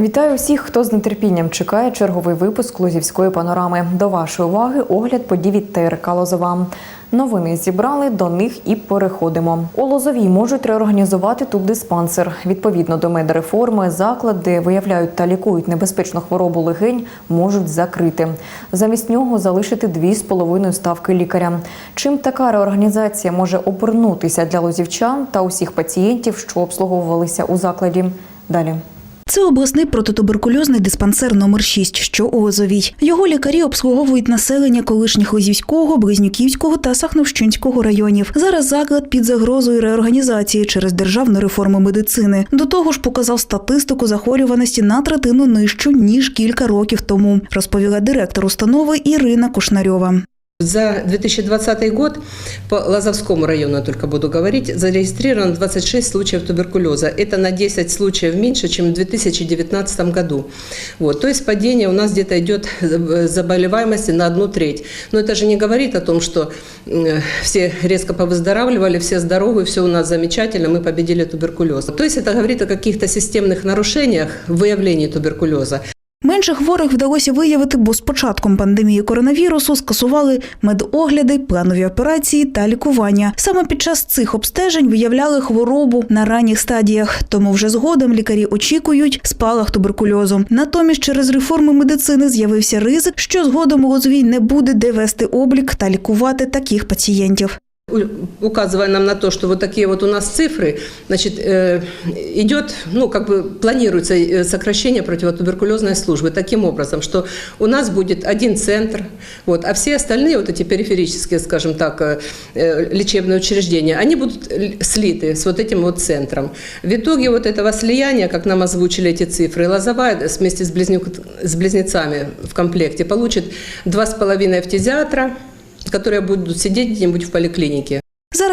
Вітаю всіх, хто з нетерпінням чекає черговий випуск Лозівської панорами. До вашої уваги огляд подій від ТРК Лозова. Новини зібрали, до них і переходимо. У Лозовій можуть реорганізувати тубдиспансер. Відповідно до медреформи, заклад, де виявляють та лікують небезпечну хворобу легень, можуть закрити. Замість нього залишити дві з половиною ставки лікаря. Чим така реорганізація може обернутися для лозівчан та усіх пацієнтів, що обслуговувалися у закладі? Далі. Це обласний протитуберкульозний диспансер номер 6, що у Лозовій. Його лікарі обслуговують населення колишніх Лозівського, Близнюківського та Сахновщинського районів. Зараз заклад під загрозою реорганізації через державну реформу медицини. До того ж, показав статистику захворюваності на третину нижчу ніж кілька років тому, розповіла директор установи Ірина Кушнарьова. За 2020 год по Лазовскому району, только буду говорить, зарегистрировано 26 случаев туберкулеза. Это на 10 случаев меньше, чем в 2019 году. Вот. То есть падение у нас где-то идет заболеваемости на одну треть. Но это же не говорит о том, что э, все резко повыздоравливали, все здоровы, все у нас замечательно, мы победили туберкулез. То есть это говорит о каких-то системных нарушениях в выявлении туберкулеза. Менше хворих вдалося виявити, бо з початком пандемії коронавірусу скасували медогляди, планові операції та лікування. Саме під час цих обстежень виявляли хворобу на ранніх стадіях, тому вже згодом лікарі очікують спалах туберкульозу. Натомість через реформи медицини з'явився ризик, що згодом у Лозовій не буде де вести облік та лікувати таких пацієнтів. Указывая нам на то, что вот такие вот у нас цифры, значит, э, идет, ну, как бы планируется э, сокращение противотуберкулезной службы таким образом, что у нас будет один центр, вот, а все остальные вот эти периферические, скажем так, э, лечебные учреждения, они будут слиты с вот этим вот центром. В итоге вот этого слияния, как нам озвучили эти цифры, Лозовая вместе с, близнюк, с близнецами в комплекте получит два с половиной фтизиатра, которые будут сидеть где-нибудь в поликлинике.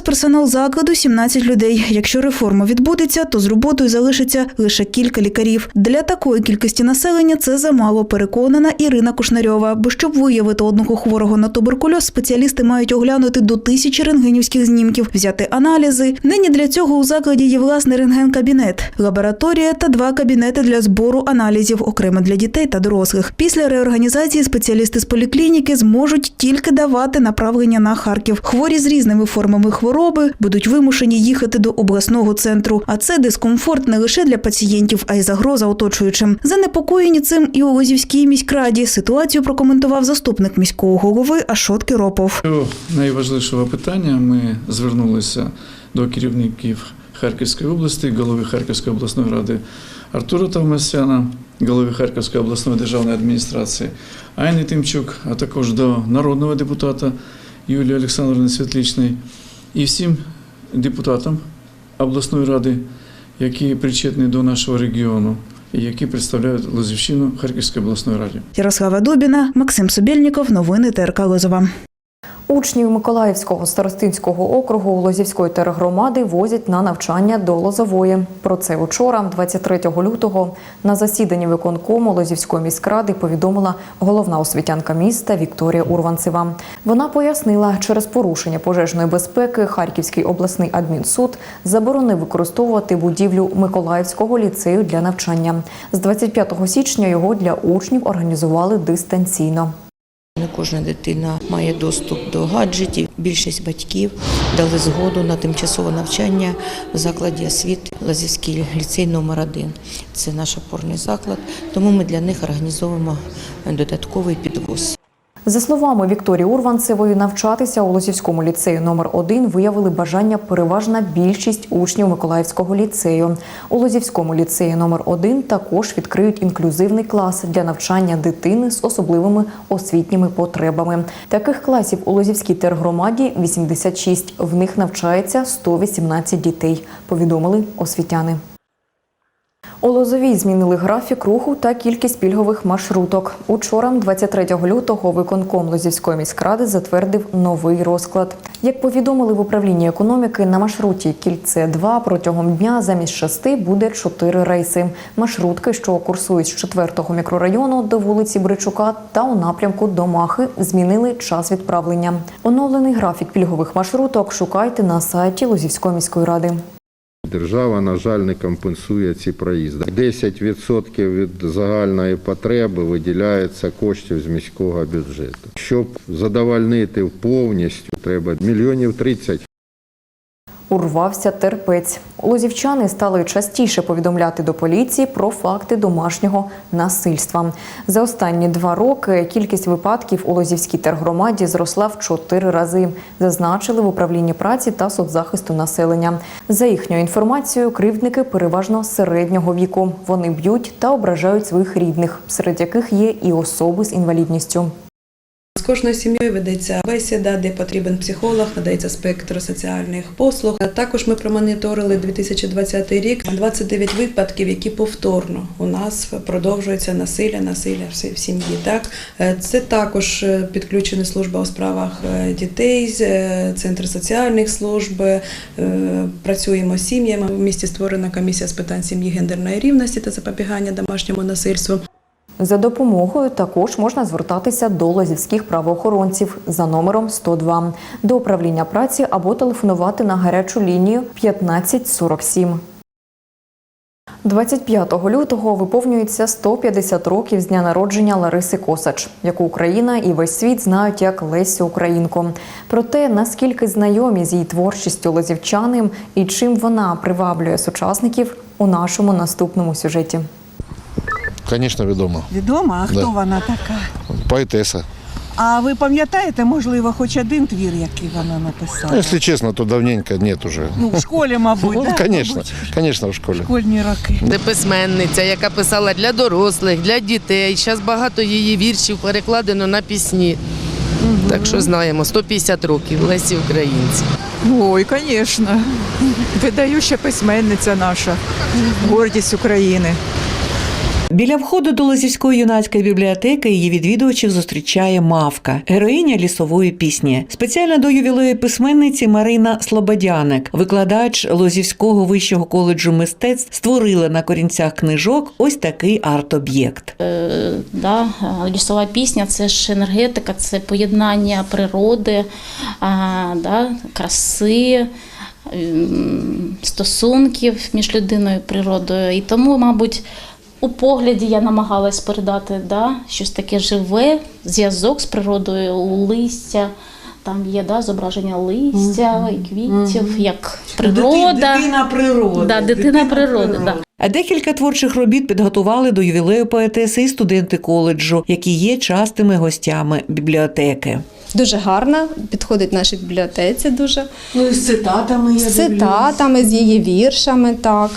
Зараз персонал закладу 17 людей. Якщо реформа відбудеться, то з роботою залишиться лише кілька лікарів. Для такої кількості населення це замало, переконана Ірина Кушнарьова. Бо щоб виявити одного хворого на туберкульоз, спеціалісти мають оглянути до тисячі рентгенівських знімків, взяти аналізи. Нині для цього у закладі є власний рентген-кабінет, лабораторія та два кабінети для збору аналізів, окремо для дітей та дорослих. Після реорганізації спеціалісти з поліклініки зможуть тільки давати направлення на Харків. Хворі з різними формами хвороби будуть вимушені їхати до обласного центру. А це дискомфорт не лише для пацієнтів, а й загроза оточуючим. Занепокоєні цим і у Лозівській міськраді. Ситуацію прокоментував заступник міського голови Ашот Киропов. До найважливішого питання ми звернулися до керівників Харківської області, голови Харківської обласної ради Артура Тавмасяна, голови Харківської обласної державної адміністрації Айни Тимчук, а також до народного депутата Юлії Олександрівни Світличної і всім депутатам обласної ради, які причетні до нашого регіону які представляють Лозівщину Харківської обласної раді. Ярослава Дубіна, Максим Субільніков, Новини ТРК Лозова. Учнів Миколаївського старостинського округу Лозівської тергромади возять на навчання до Лозової. Про це учора, 23 лютого, на засіданні виконкому Лозівської міськради повідомила головна освітянка міста Вікторія Урванцева. Вона пояснила, через порушення пожежної безпеки Харківський обласний адмінсуд заборонив використовувати будівлю Миколаївського ліцею для навчання. З 25 січня його для учнів організували дистанційно. Кожна дитина має доступ до гаджетів. Більшість батьків дали згоду на тимчасове навчання в закладі освіти Лазівський ліцей номер 1 Це наш опорний заклад, тому ми для них організовуємо додатковий підвоз. За словами Вікторії Урванцевої, навчатися у Лозівському ліцеї номер 1 виявили бажання переважна більшість учнів Миколаївського ліцею. У Лозівському ліцеї номер 1 також відкриють інклюзивний клас для навчання дитини з особливими освітніми потребами. Таких класів у Лозівській тергромаді 86. В них навчається 118 дітей. Повідомили освітяни. У Лозовій змінили графік руху та кількість пільгових маршруток. Учора, 23 лютого, виконком Лозівської міськради затвердив новий розклад. Як повідомили в управлінні економіки, на маршруті кільце 2 протягом дня замість шести буде чотири рейси. Маршрутки, що курсують з 4-го мікрорайону до вулиці Бричука та у напрямку до Махи, змінили час відправлення. Оновлений графік пільгових маршруток шукайте на сайті Лозівської міської ради. Держава, на жаль, не компенсує ці проїзди. 10% від загальної потреби виділяється коштів з міського бюджету. Щоб задовольнити повністю, треба мільйонів 30 Урвався терпець. Лозівчани стали частіше повідомляти до поліції про факти домашнього насильства. За останні два роки кількість випадків у Лозівській тергромаді зросла в чотири рази. Зазначили в управлінні праці та соцзахисту населення. За їхньою інформацією, кривдники переважно середнього віку. Вони б'ють та ображають своїх рідних, серед яких є і особи з інвалідністю. З кожною сім'єю ведеться бесіда, де потрібен психолог, надається спектр соціальних послуг. Також ми промоніторили 2020 рік 29 випадків, які повторно у нас продовжується насилля, насилля в сім'ї. Так Е, це також е, підключена служба у справах е, дітей, центр соціальних служб. Працюємо з сім'ями. В місті створена комісія з питань сім'ї, гендерної рівності та запобігання домашньому насильству. За допомогою також можна звертатися до лазівських правоохоронців за номером 102, до управління праці або телефонувати на гарячу лінію 1547. 25 лютого виповнюється 150 років з дня народження Лариси Косач, яку Україна і весь світ знають як Лесю Українку. Про те, наскільки знайомі з її творчістю лозівчаним і чим вона приваблює сучасників у нашому наступному сюжеті. Звісно, відомо. Відома, а хто Да. вона така? Поетеса. А ви пам'ятаєте, можливо, хоч один твір, який вона Ну, написала? якщо чесно, то давненько нет уже. Ну, в школі, мабуть, Ну, да? звісно, Мабуть, звісно, в школі. школьні роки. Це письменниця, яка писала для дорослих, для дітей. Зараз багато її віршів перекладено на пісні. Так що знаємо, 150 років Лесі Українці. Ой, звісно. Видающа письменниця наша, гордість України. Біля входу до Лозівської юнацької бібліотеки її відвідувачів зустрічає мавка, героїня лісової пісні. Спеціально до ювілею письменниці Марина Слободяник, викладач Лозівського вищого коледжу мистецтв, створила на корінцях книжок ось такий арт-об'єкт. Е, да, е, лісова пісня це ж енергетика, це поєднання природи, а, да, краси, стосунків між людиною і природою. І тому, мабуть, у погляді я намагалась передати да, щось таке живе, зв'язок з природою, у листя. Там є да, зображення листя і квітів, як природа. Дитина природи. Да, дитина природи. Да. А декілька творчих робіт підготували до ювілею поетеси і студенти коледжу, які є частими гостями бібліотеки. Дуже гарна, підходить нашій бібліотеці дуже. Ну, і з цитатами я З цитатами, з її віршами, так.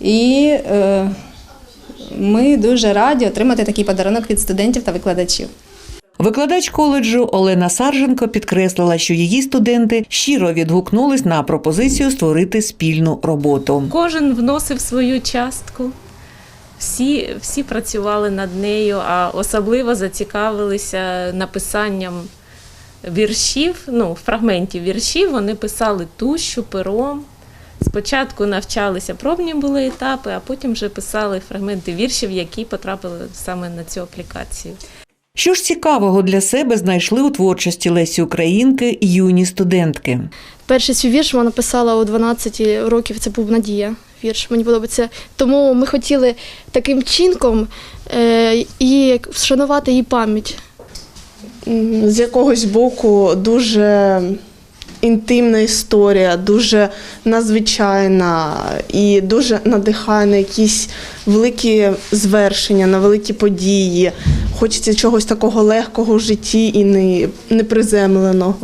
І е, ми дуже раді отримати такий подарунок від студентів та викладачів. Викладач коледжу Олена Сарженко підкреслила, що її студенти щиро відгукнулись на пропозицію створити спільну роботу. Кожен вносив свою частку. Всі, всі працювали над нею, а особливо зацікавилися написанням віршів, ну, фрагментів віршів. Вони писали тущу, пером. Спочатку навчалися, пробні були етапи, а потім вже писали фрагменти віршів, які потрапили саме на цю аплікацію. Що ж цікавого для себе знайшли у творчості Лесі Українки юні студентки. Перший свій вірш вона написала у 12 років. Це був Надія. Вірш мені подобається. Тому ми хотіли таким чинком е, і вшанувати її пам'ять. з якогось боку дуже інтимна історія, дуже надзвичайна і дуже надихає на якісь великі звершення, на великі події. Хочеться чогось такого легкого в житті і не, неприземленого.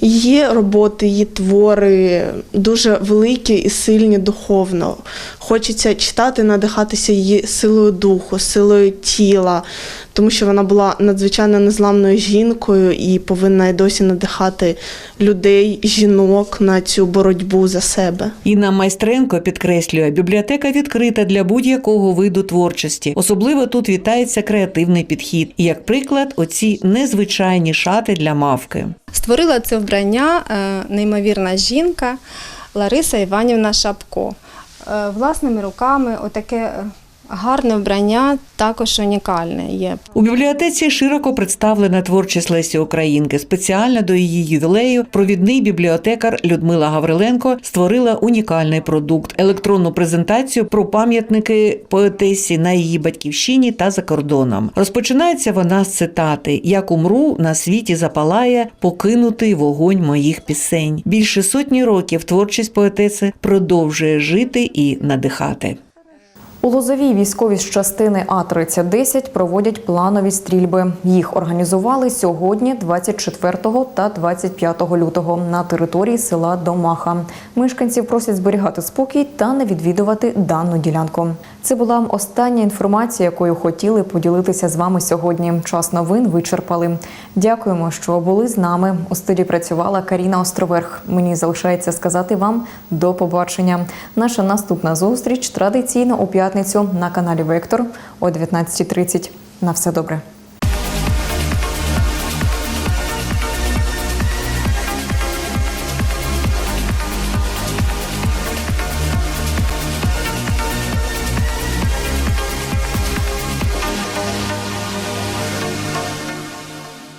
Її роботи, її твори дуже великі і сильні духовно. Хочеться читати, надихатися її силою духу, силою тіла, тому що вона була надзвичайно незламною жінкою і повинна й досі надихати людей, жінок на цю боротьбу за себе. Інна Майстренко підкреслює, бібліотека відкрита для будь-якого виду творчості. Особливо тут вітається креативний підхід. І як приклад, оці незвичайні шати для мавки. Створила це вбрання е, неймовірна жінка Лариса Іванівна Шапко. Е, Власними руками отаке е, Гарне вбрання також унікальне є. У бібліотеці широко представлена творчість Лесі Українки. Спеціально до її ювілею провідний бібліотекар Людмила Гавриленко створила унікальний продукт електронну презентацію про пам'ятники поетесі на її батьківщині та за кордоном. Розпочинається вона з цитати: Як умру, на світі запалає покинутий вогонь моїх пісень. Більше сотні років творчість поетеси продовжує жити і надихати. У Лозовій військові з частини А-3010 проводять планові стрільби. Їх організували сьогодні, 24 та 25 лютого, на території села Домаха. Мешканців просять зберігати спокій та не відвідувати дану ділянку. Це була остання інформація, якою хотіли поділитися з вами сьогодні. Час новин вичерпали. Дякуємо, що були з нами. У студії працювала Каріна Островерх. Мені залишається сказати вам до побачення. Наша наступна зустріч традиційно у п'ятницю на каналі Вектор о 19.30. На все добре.